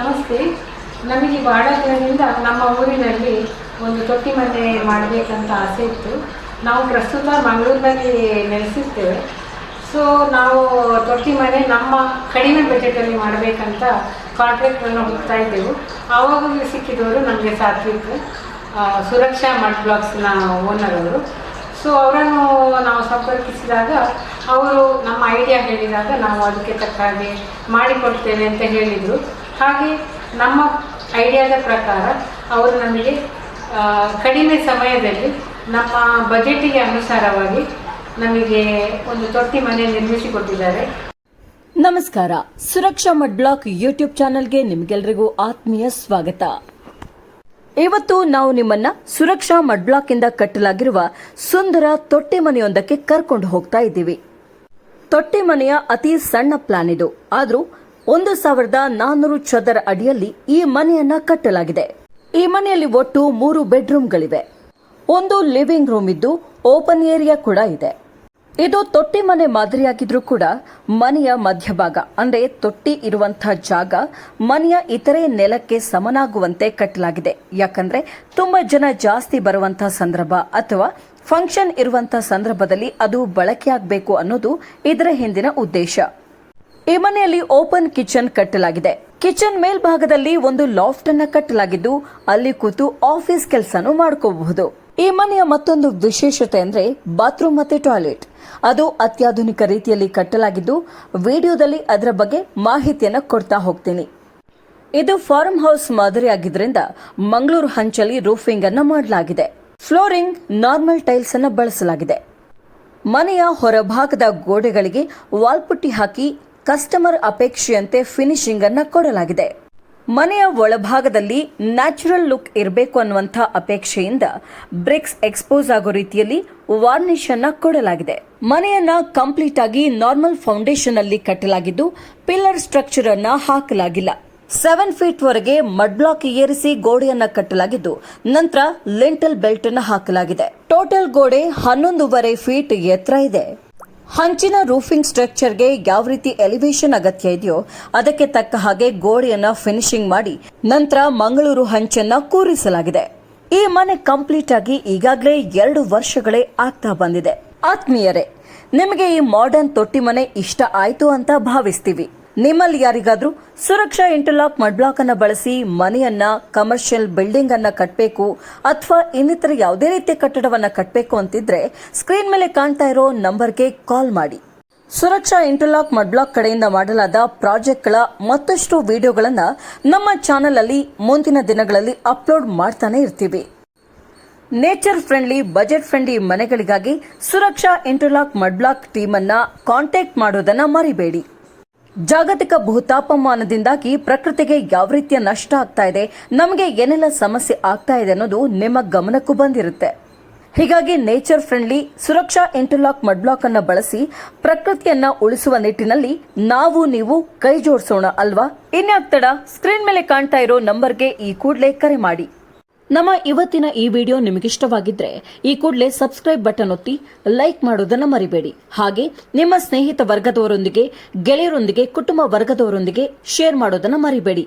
ನಮಸ್ತೆ. ನಮಗೆ ದಿನದಿಂದ ನಮ್ಮ ಊರಿನಲ್ಲಿ ಒಂದು ತೊಟ್ಟಿ ಮನೆ ಮಾಡಬೇಕಂತ ಆಸೆ ಇತ್ತು. ನಾವು ಪ್ರಸ್ತುತ ಮಂಗಳೂರಿನಲ್ಲಿ ನೆಲೆಸಿರ್ತೇವೆ. ಸೊ ನಾವು ತೊಟ್ಟಿ ಮನೆ ನಮ್ಮ ಕಡಿಮೆ ಬಜೆಟಲ್ಲಿ ಮಾಡಬೇಕಂತ ಕಾಂಟ್ರಾಕ್ಟ್ಗಳನ್ನು ಹೋಗ್ತಾ ಇದ್ದೆವು. ಆವಾಗ ಸಿಕ್ಕಿದವರು ನಮಗೆ ಆ, ಸುರಕ್ಷಾ ಮಡ್ ಬ್ಲಾಕ್ಸ್ನ ಓನರ್ ಅವರು ಸೊ ಅವರನ್ನು ನಾವು ಸಂಪರ್ಕಿಸಿದಾಗ ಅವರು ನಮ್ಮ ಐಡಿಯಾ ಹೇಳಿದಾಗ ನಾವು ಅದಕ್ಕೆ ತಕ್ಕ ಹಾಗೆ ಮಾಡಿಕೊಡ್ತೇವೆ ಅಂತ ಹೇಳಿದರು. ಹಾಗೆ ನಮ್ಮ ಐಡಿಯಾದ ಪ್ರಕಾರ ಅವರು ನಮಗೆ ಕಡಿಮೆ ಸಮಯದಲ್ಲಿ ನಮ್ಮ ಬಜೆಟಿಗೆ ಅನುಸಾರವಾಗಿ ನಮಗೆ ಒಂದು ತೊಟ್ಟಿ ಮನೆ ನಿರ್ಮಿಸಿಕೊಟ್ಟಿದ್ದಾರೆ. ನಮಸ್ಕಾರ. ಸುರಕ್ಷಾ ಮಡ್ ಬ್ಲಾಕ್ ಯೂಟ್ಯೂಬ್ ಚಾನೆಲ್ಗೆ ನಿಮಗೆಲ್ಲರಿಗೂ ಆತ್ಮೀಯ ಸ್ವಾಗತ. ಇವತ್ತು ನಾವು ನಿಮ್ಮನ್ನ ಸುರಕ್ಷಾ ಮಡ್ ಬ್ಲಾಕ್ ಇಂದ ಕಟ್ಟಲಾಗಿರುವ ಸುಂದರ ತೊಟ್ಟೆ ಮನೆಯೊಂದಕ್ಕೆ ಕರ್ಕೊಂಡು ಹೋಗ್ತಾ ಇದ್ದೀವಿ. ತೊಟ್ಟೆ ಮನೆಯ ಅತಿ ಸಣ್ಣ ಪ್ಲಾನ್ ಇದು. ಆದ್ರೂ ಒಂದು ಸಾವಿರದ ನಾನ್ನೂರು ಚದರ ಅಡಿಯಲ್ಲಿ ಈ ಮನೆಯನ್ನ ಕಟ್ಟಲಾಗಿದೆ. ಈ ಮನೆಯಲ್ಲಿ ಒಟ್ಟು ಮೂರು ಬೆಡ್ರೂಮ್ಗಳಿವೆ. ಒಂದು ಲಿವಿಂಗ್ ರೂಮ್ ಇದ್ದು ಓಪನ್ ಏರಿಯಾ ಕೂಡ ಇದೆ. ಇದು ತೊಟ್ಟಿ ಮನೆ ಮಾದರಿಯಾಗಿದ್ರೂ ಕೂಡ ಮನೆಯ ಮಧ್ಯಭಾಗ, ಅಂದ್ರೆ ತೊಟ್ಟಿ ಇರುವಂತಹ ಜಾಗ, ಮನೆಯ ಇತರೆ ನೆಲಕ್ಕೆ ಸಮನಾಗುವಂತೆ ಕಟ್ಟಲಾಗಿದೆ. ಯಾಕಂದ್ರೆ ತುಂಬಾ ಜನ ಜಾಸ್ತಿ ಬರುವಂತಹ ಸಂದರ್ಭ ಅಥವಾ ಫಂಕ್ಷನ್ ಇರುವಂತಹ ಸಂದರ್ಭದಲ್ಲಿ ಅದು ಬಳಕೆಯಾಗಬೇಕು ಅನ್ನೋದು ಇದರ ಹಿಂದಿನ ಉದ್ದೇಶ. ಈ ಮನೆಯಲ್ಲಿ ಓಪನ್ ಕಿಚನ್ ಕಟ್ಟಲಾಗಿದೆ. ಕಿಚನ್ ಮೇಲ್ಭಾಗದಲ್ಲಿ ಒಂದು ಲಾಫ್ಟ್ ಅನ್ನ ಕಟ್ಟಲಾಗಿದ್ದು, ಅಲ್ಲಿ ಕೂತು ಆಫೀಸ್ ಕೆಲಸನೂ ಮಾಡ್ಕೋಬಹುದು. ಈ ಮನೆಯ ಮತ್ತೊಂದು ವಿಶೇಷತೆ ಅಂದ್ರೆ ಬಾತ್ರೂಮ್ ಮತ್ತೆ ಟಾಯ್ಲೆಟ್ ಅದು ಅತ್ಯಾಧುನಿಕ ರೀತಿಯಲ್ಲಿ ಕಟ್ಟಲಾಗಿದ್ದು, ವಿಡಿಯೋದಲ್ಲಿ ಅದರ ಬಗ್ಗೆ ಮಾಹಿತಿಯನ್ನ ಕೊಡ್ತಾ ಹೋಗ್ತೀನಿ. ಇದು ಫಾರ್ಮ್ ಹೌಸ್ ಮಾದರಿಯಾಗಿದ್ದರಿಂದ ಮಂಗಳೂರು ಹಂಚಲ್ಲಿ ರೂಫಿಂಗ್ ಅನ್ನ ಮಾಡಲಾಗಿದೆ. ಫ್ಲೋರಿಂಗ್ ನಾರ್ಮಲ್ ಟೈಲ್ಸ್ ಅನ್ನ ಬಳಸಲಾಗಿದೆ. ಮನೆಯ ಹೊರಭಾಗದ ಗೋಡೆಗಳಿಗೆ ವಾಲ್ಪುಟ್ಟಿ ಹಾಕಿ ಕಸ್ಟಮರ್ ಅಪೇಕ್ಷೆಯಂತೆ ಫಿನಿಶಿಂಗ್ ಅನ್ನ ಕೊಡಲಾಗಿದೆ. ಮನೆಯ ಒಳಭಾಗದಲ್ಲಿ ನ್ಯಾಚುರಲ್ ಲುಕ್ ಇರಬೇಕು ಅನ್ನುವಂಥ ಅಪೇಕ್ಷೆಯಿಂದ ಬ್ರಿಕ್ಸ್ ಎಕ್ಸ್ಪೋಸ್ ಆಗೋ ರೀತಿಯಲ್ಲಿ ವಾರ್ನಿಶ್ ಅನ್ನ ಕೊಡಲಾಗಿದೆ. ಮನೆಯನ್ನ ಕಂಪ್ಲೀಟ್ ಆಗಿ ನಾರ್ಮಲ್ ಫೌಂಡೇಶನ್ ಅಲ್ಲಿ ಕಟ್ಟಲಾಗಿದ್ದು ಪಿಲ್ಲರ್ ಸ್ಟ್ರಕ್ಚರ್ ಅನ್ನ ಹಾಕಲಾಗಿಲ್ಲ. ಸೆವೆನ್ ಫೀಟ್ ವರೆಗೆ ಮಡ್ ಬ್ಲಾಕ್ ಏರಿಸಿ ಗೋಡೆಯನ್ನ ಕಟ್ಟಲಾಗಿದ್ದು ನಂತರ ಲಿಂಟಲ್ ಬೆಲ್ಟ್ ಅನ್ನ ಹಾಕಲಾಗಿದೆ. ಟೋಟಲ್ ಗೋಡೆ ಹನ್ನೊಂದೂವರೆ ಫೀಟ್ ಎತ್ತರ ಇದೆ. ಹಂಚಿನ ರೂಫಿಂಗ್ ಸ್ಟ್ರಕ್ಚರ್ಗೆ ಯಾವ ರೀತಿ ಎಲಿವೇಶನ್ ಅಗತ್ಯ ಇದೆಯೋ ಅದಕ್ಕೆ ತಕ್ಕ ಹಾಗೆ ಗೋಡೆಯನ್ನ ಫಿನಿಶಿಂಗ್ ಮಾಡಿ ನಂತರ ಮಂಗಳೂರು ಹಂಚನ್ನ ಕೂರಿಸಲಾಗಿದೆ. ಈ ಮನೆ ಕಂಪ್ಲೀಟ್ ಆಗಿ ಈಗಾಗಲೇ ಎರಡು ವರ್ಷಗಳೇ ಆಗ್ತಾ ಬಂದಿದೆ. ಆತ್ಮೀಯರೇ, ನಿಮಗೆ ಈ ಮಾಡರ್ನ್ ತೊಟ್ಟಿ ಮನೆ ಇಷ್ಟ ಆಯ್ತು ಅಂತ ಭಾವಿಸ್ತೀವಿ. ನಿಮ್ಮಲ್ಲಿ ಯಾರಿಗಾದರೂ ಸುರಕ್ಷಾ ಇಂಟರ್ಲಾಕ್ ಮಡ್ಬ್ಲಾಕ್ ಅನ್ನ ಬಳಸಿ, ಮನೆಯನ್ನ ಕಮರ್ಷಿಯಲ್ ಬಿಲ್ಡಿಂಗ್ ಅನ್ನ ಕಟ್ಟಬೇಕು ಅಥವಾ ಇನ್ನಿತರ ಯಾವುದೇ ರೀತಿಯ ಕಟ್ಟಡವನ್ನ ಕಟ್ಟಬೇಕು ಅಂತಿದ್ರೆ ಸ್ಕ್ರೀನ್ ಮೇಲೆ ಕಾಣ್ತಾ ಇರೋ ನಂಬರ್ಗೆ ಕಾಲ್ ಮಾಡಿ. ಸುರಕ್ಷಾ ಇಂಟರ್ಲಾಕ್ ಮಡ್ಬ್ಲಾಕ್ ಕಡೆಯಿಂದ ಮಾಡಲಾದ ಪ್ರಾಜೆಕ್ಟ್ಗಳ ಮತ್ತಷ್ಟು ವಿಡಿಯೋಗಳನ್ನ ನಮ್ಮ ಚಾನೆಲ್ ಅಲ್ಲಿ ಮುಂದಿನ ದಿನಗಳಲ್ಲಿ ಅಪ್ಲೋಡ್ ಮಾಡ್ತಾನೆ ಇರ್ತೀವಿ. ನೇಚರ್ ಫ್ರೆಂಡ್ಲಿ ಬಜೆಟ್ ಫ್ರೆಂಡ್ಲಿ ಮನೆಗಳಿಗಾಗಿ ಸುರಕ್ಷಾ ಇಂಟರ್ಲಾಕ್ ಮಡ್ಬ್ಲಾಕ್ ಟೀಮನ್ನು ಕಾಂಟ್ಯಾಕ್ಟ್ ಮಾಡೋದನ್ನು ಮರಿಬೇಡಿ. ಜಾಗತಿಕ ಭೂತಾಪಮಾನದಿಂದಾಗಿ ಪ್ರಕೃತಿಗೆ ಯಾವ ರೀತಿಯ ನಷ್ಟ ಆಗ್ತಾ ಇದೆ, ನಮಗೆ ಏನೆಲ್ಲ ಸಮಸ್ಯೆ ಆಗ್ತಾ ಇದೆ ಅನ್ನೋದು ನಿಮ್ಮ ಗಮನಕ್ಕೂ ಬಂದಿರುತ್ತೆ. ಹೀಗಾಗಿ nature friendly Suraksha interlock mud block ಅನ್ನು ಬಳಸಿ ಪ್ರಕೃತಿಯನ್ನ ಉಳಿಸುವ ನಿಟ್ಟಿನಲ್ಲಿ ನಾವು ನೀವು ಕೈ ಜೋಡಿಸೋಣ ಅಲ್ವಾ? ಇನ್ಯಾಕ್ ತಡ ಸ್ಕ್ರೀನ್ ಮೇಲೆ ಕಾಣ್ತಾ ಇರೋ ನಂಬರ್ಗೆ ಈ ಕೂಡಲೇ ಕರೆ ಮಾಡಿ. ನಮ್ಮ ಇವತ್ತಿನ ಈ ವಿಡಿಯೋ ನಿಮಗಿಷ್ಟವಾಗಿದ್ರೆ ಈ ಕೂಡಲೇ ಸಬ್ಸ್ಕ್ರೈಬ್ ಬಟನ್ ಒತ್ತಿ, ಲೈಕ್ ಮಾಡೋದನ್ನು ಮರಿಬೇಡಿ. ಹಾಗೆ ನಿಮ್ಮ ಸ್ನೇಹಿತ ವರ್ಗದವರೊಂದಿಗೆ, ಗೆಳೆಯರೊಂದಿಗೆ, ಕುಟುಂಬ ವರ್ಗದವರೊಂದಿಗೆ ಶೇರ್ ಮಾಡೋದನ್ನು ಮರಿಬೇಡಿ.